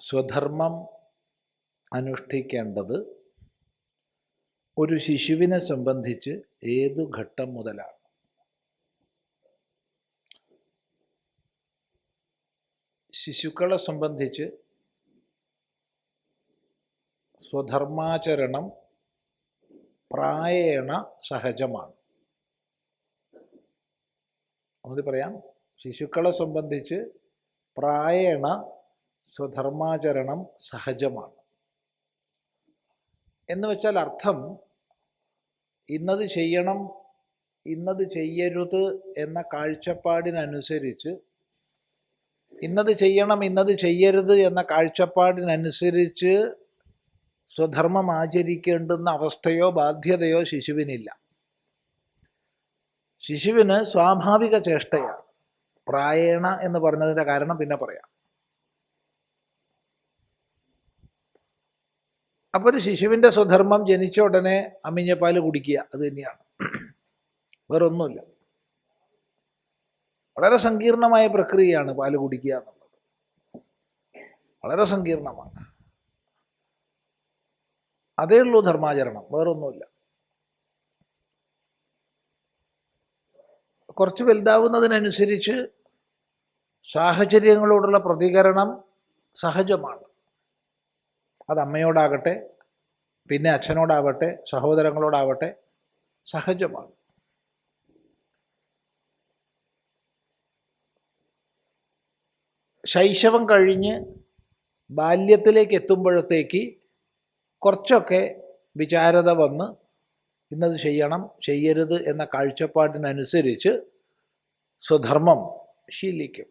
സ്വധർമ്മം അനുഷ്ഠിക്കേണ്ടത് ഒരു ശിശുവിനെ സംബന്ധിച്ച് ഏതു ഘട്ടം മുതലാണ്? ശിശുക്കളെ സംബന്ധിച്ച് സ്വധർമാചരണം പ്രായേണ സഹജമാണ്. ഒന്നുകൂടി പറയാം. ശിശുക്കളെ സംബന്ധിച്ച് പ്രായേണ സ്വധർമാചരണം സഹജമാണ്. എന്ന് വെച്ചാൽ അർത്ഥം ഇന്നത് ചെയ്യണം ഇന്നത് ചെയ്യരുത് എന്ന കാഴ്ചപ്പാടിനനുസരിച്ച് ഇന്നത് ചെയ്യണം ഇന്നത് ചെയ്യരുത് എന്ന കാഴ്ചപ്പാടിനനുസരിച്ച് സ്വധർമ്മം ആചരിക്കേണ്ടുന്ന അവസ്ഥയോ ബാധ്യതയോ ശിശുവിനില്ല. ശിശുവിന് സ്വാഭാവിക ചേഷ്ടയാണ്. പ്രായണ എന്ന് പറഞ്ഞതിന്റെ കാരണം പിന്നെ പറയാം. അപ്പോൾ ഒരു ശിശുവിന്റെ സ്വധർമ്മം ജനിച്ച ഉടനെ അമ്മിഞ്ഞപ്പാൽ കുടിക്കുക അത് തന്നെയാണ്. വേറൊന്നുമില്ല. വളരെ സങ്കീർണമായ പ്രക്രിയയാണ് പാൽ കുടിക്കുക എന്നുള്ളത്. വളരെ സങ്കീർണമാണ്. അതേ ഉള്ളൂ ധർമാചരണം വേറൊന്നുമില്ല. കുറച്ച് വലുതാവുന്നതിനനുസരിച്ച് സാഹചര്യങ്ങളോടുള്ള പ്രതികരണം സഹജമാണ്. അത് അമ്മയോടാകട്ടെ പിന്നെ അച്ഛനോടാവട്ടെ സഹോദരങ്ങളോടാവട്ടെ സഹജമാണ്. ശൈശവം കഴിഞ്ഞ് ബാല്യത്തിലേക്ക് എത്തുമ്പോഴത്തേക്ക് കുറച്ചൊക്കെ വിചാരത വന്ന് ഇന്നത് ചെയ്യണം ചെയ്യരുത് എന്ന കാഴ്ചപ്പാടിനനുസരിച്ച് സ്വധർമ്മം ശീലിക്കും.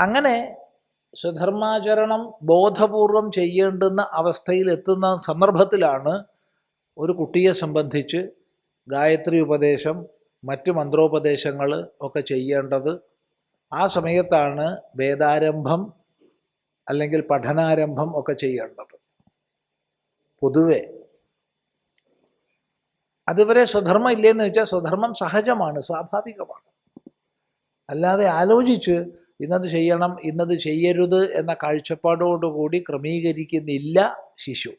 അങ്ങനെ സ്വധർമാചരണം ബോധപൂർവം ചെയ്യേണ്ടുന്ന അവസ്ഥയിൽ എത്തുന്ന സന്ദർഭത്തിലാണ് ഒരു കുട്ടിയെ സംബന്ധിച്ച് ഗായത്രി ഉപദേശം മറ്റ് മന്ത്രോപദേശങ്ങൾ ഒക്കെ ചെയ്യേണ്ടത്. ആ സമയത്താണ് വേദാരംഭം അല്ലെങ്കിൽ പഠനാരംഭം ഒക്കെ ചെയ്യേണ്ടത്. പൊതുവെ അതുവരെ സ്വധർമ്മം ഇല്ലേന്ന് വെച്ചാൽ സ്വധർമ്മം സഹജമാണ് സ്വാഭാവികമാണ്. അല്ലാതെ ആലോചിച്ച് ഇന്നത് ചെയ്യണം ഇന്നത് ചെയ്യരുത് എന്ന കാഴ്ചപ്പാടോടുകൂടി ക്രമീകരിക്കുന്നില്ല ശിശു.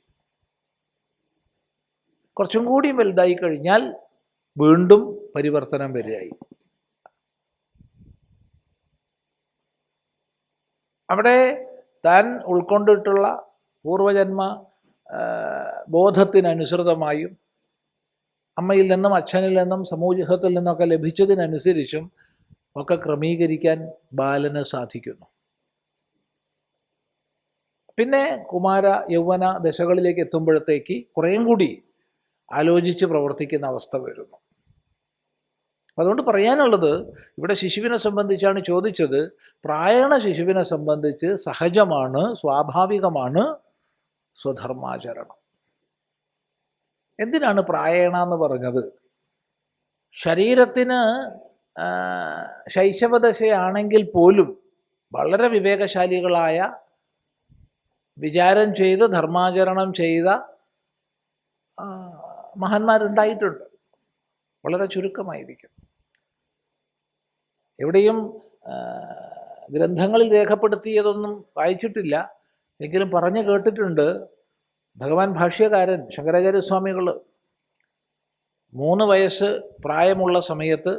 കുറച്ചും കൂടി വലുതായി കഴിഞ്ഞാൽ വീണ്ടും പരിവർത്തനം വരികയായി. അവിടെ താൻ ഉൾക്കൊണ്ടിട്ടുള്ള പൂർവജന്മ ബോധത്തിനനുസൃതമായും അമ്മയിൽ നിന്നും അച്ഛനിൽ നിന്നും സമൂഹത്തിൽ നിന്നൊക്കെ ലഭിച്ചതിനനുസരിച്ചും ഒക്കെ ക്രമീകരിക്കാൻ ബാലന് സാധിക്കുന്നു. പിന്നെ കുമാര യൗവന ദശകളിലേക്ക് എത്തുമ്പോഴത്തേക്ക് കുറേയും കൂടി ആലോചിച്ച് പ്രവർത്തിക്കുന്ന അവസ്ഥ വരുന്നു. അതുകൊണ്ട് പറയാനുള്ളത് ഇവിടെ ശിശുവിനെ സംബന്ധിച്ചാണ് ചോദിച്ചത്. പ്രായണ ശിശുവിനെ സംബന്ധിച്ച് സഹജമാണ് സ്വാഭാവികമാണ് സ്വധർമാചരണം. എന്തിനാണ് പ്രായണ എന്ന് പറഞ്ഞത്? ശരീരത്തിന് ശൈശവദശയാണെങ്കിൽ പോലും വളരെ വിവേകശാലികളായ വിചാരം ചെയ്ത് ധർമാചരണം ചെയ്ത മഹാന്മാരുണ്ടായിട്ടുണ്ട്. വളരെ ചുരുക്കമായിരിക്കും. എവിടെയും ഗ്രന്ഥങ്ങളിൽ രേഖപ്പെടുത്തിയതൊന്നും വായിച്ചിട്ടില്ല. എങ്കിലും പറഞ്ഞു കേട്ടിട്ടുണ്ട് ഭഗവാൻ ഭാഷ്യകാരൻ ശങ്കരാചാര്യസ്വാമികൾ മൂന്ന് വയസ്സ് പ്രായമുള്ള സമയത്ത്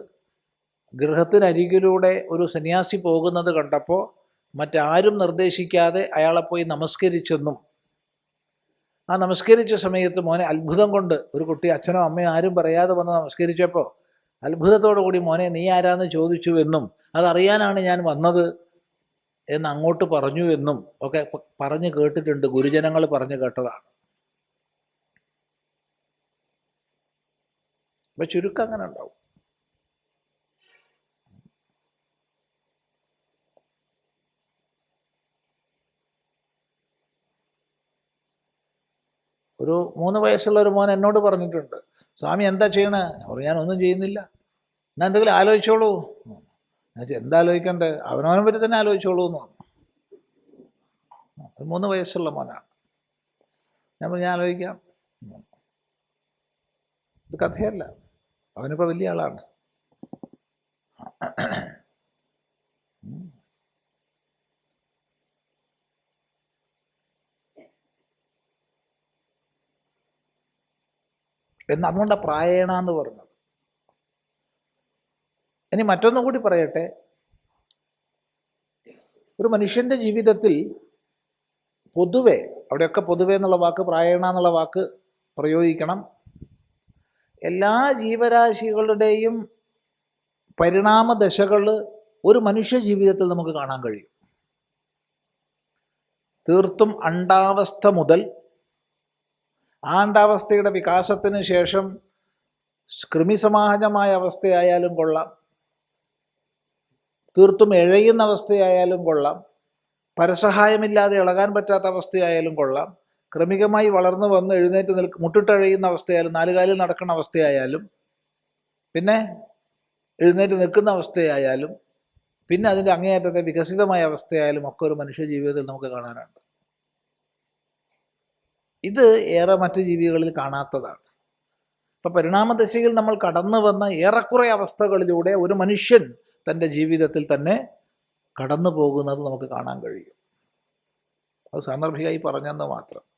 ഗൃഹത്തിനരികിലൂടെ ഒരു സന്യാസി പോകുന്നത് കണ്ടപ്പോൾ മറ്റാരും നിർദ്ദേശിക്കാതെ അയാളെ പോയി നമസ്കരിച്ചെന്നും ആ നമസ്കരിച്ച സമയത്ത് മോനെ അത്ഭുതം കൊണ്ട് ഒരു കുട്ടി അച്ഛനോ അമ്മയോ ആരും പറയാതെ വന്ന് നമസ്കരിച്ചപ്പോൾ അത്ഭുതത്തോടു കൂടി മോനെ നീ ആരാന്ന് ചോദിച്ചുവെന്നും അതറിയാനാണ് ഞാൻ വന്നത്. എന്ന് അങ്ങോട്ട് പറഞ്ഞു എന്നും ഒക്കെ പറഞ്ഞു കേട്ടിട്ടുണ്ട്. ഗുരുജനങ്ങൾ പറഞ്ഞു കേട്ടതാണ്. അപ്പം ചുരുക്കം അങ്ങനെ ഉണ്ടാവും. ഒരു മൂന്ന് വയസ്സുള്ള ഒരു മോൻ എന്നോട് പറഞ്ഞിട്ടുണ്ട് സ്വാമി എന്താ ചെയ്യണേ? ഞാൻ ഒന്നും ചെയ്യുന്നില്ല. എന്നാ എന്തെങ്കിലും ആലോചിച്ചോളൂ. എന്താ ആലോചിക്കണ്ടേ അവനവനെ പറ്റി തന്നെ ആലോചിച്ചോളൂ എന്ന് പറഞ്ഞു മൂന്ന് വയസ്സുള്ള മോനാണ് ഞാൻ പറഞ്ഞു ഞാൻ ആലോചിക്കാം. ഇത് കഥയല്ല. അവനിപ്പോൾ വലിയ ആളാണ്. എന്ന് അതുകൊണ്ടാണ് പ്രായണ എന്ന് പറഞ്ഞത്. ഇനി മറ്റൊന്നും കൂടി പറയട്ടെ. ഒരു മനുഷ്യന്റെ ജീവിതത്തിൽ പൊതുവെ അവിടെയൊക്കെ പൊതുവെ എന്നുള്ള വാക്ക് പ്രായണ എന്നുള്ള വാക്ക് പ്രയോഗിക്കണം. എല്ലാ ജീവരാശികളുടെയും പരിണാമ ദശകൾ ഒരു മനുഷ്യ ജീവിതത്തിൽ നമുക്ക് കാണാൻ കഴിയും. തീർത്തും അണ്ടാവസ്ഥ മുതൽ ആ അണ്ടാവസ്ഥയുടെ വികാസത്തിന് ശേഷം കൃമിസമാഹജമായ അവസ്ഥയായാലും കൊള്ളാം. തീർത്തും എഴയുന്ന അവസ്ഥയായാലും കൊള്ളാം. പരസഹായമില്ലാതെ ഇളകാൻ പറ്റാത്ത അവസ്ഥയായാലും കൊള്ളാം. ക്രമികമായി വളർന്നു വന്ന് എഴുന്നേറ്റ് നിൽക്ക് മുട്ടിട്ടഴയുന്ന അവസ്ഥയായാലും നാലുകാലിൽ നടക്കുന്ന അവസ്ഥയായാലും പിന്നെ എഴുന്നേറ്റ് നിൽക്കുന്ന അവസ്ഥയായാലും പിന്നെ അതിന്റെ അങ്ങേയറ്റത്തെ വികസിതമായ അവസ്ഥയായാലും ഒക്കെ ഒരു മനുഷ്യ ജീവിതത്തിൽ നമുക്ക് കാണാനുണ്ട്. ഇത് ഏറെ മറ്റു ജീവികളിൽ കാണാത്തതാണ്. ഇപ്പം പരിണാമദശയിൽ നമ്മൾ കടന്നു വന്ന ഏറെക്കുറെ അവസ്ഥകളിലൂടെ ഒരു മനുഷ്യൻ തന്റെ ജീവിതത്തിൽ തന്നെ കടന്നു പോകുന്നത് നമുക്ക് കാണാൻ കഴിയും. അത് സാന്ദർഭികമായി പറഞ്ഞെന്ന് മാത്രം.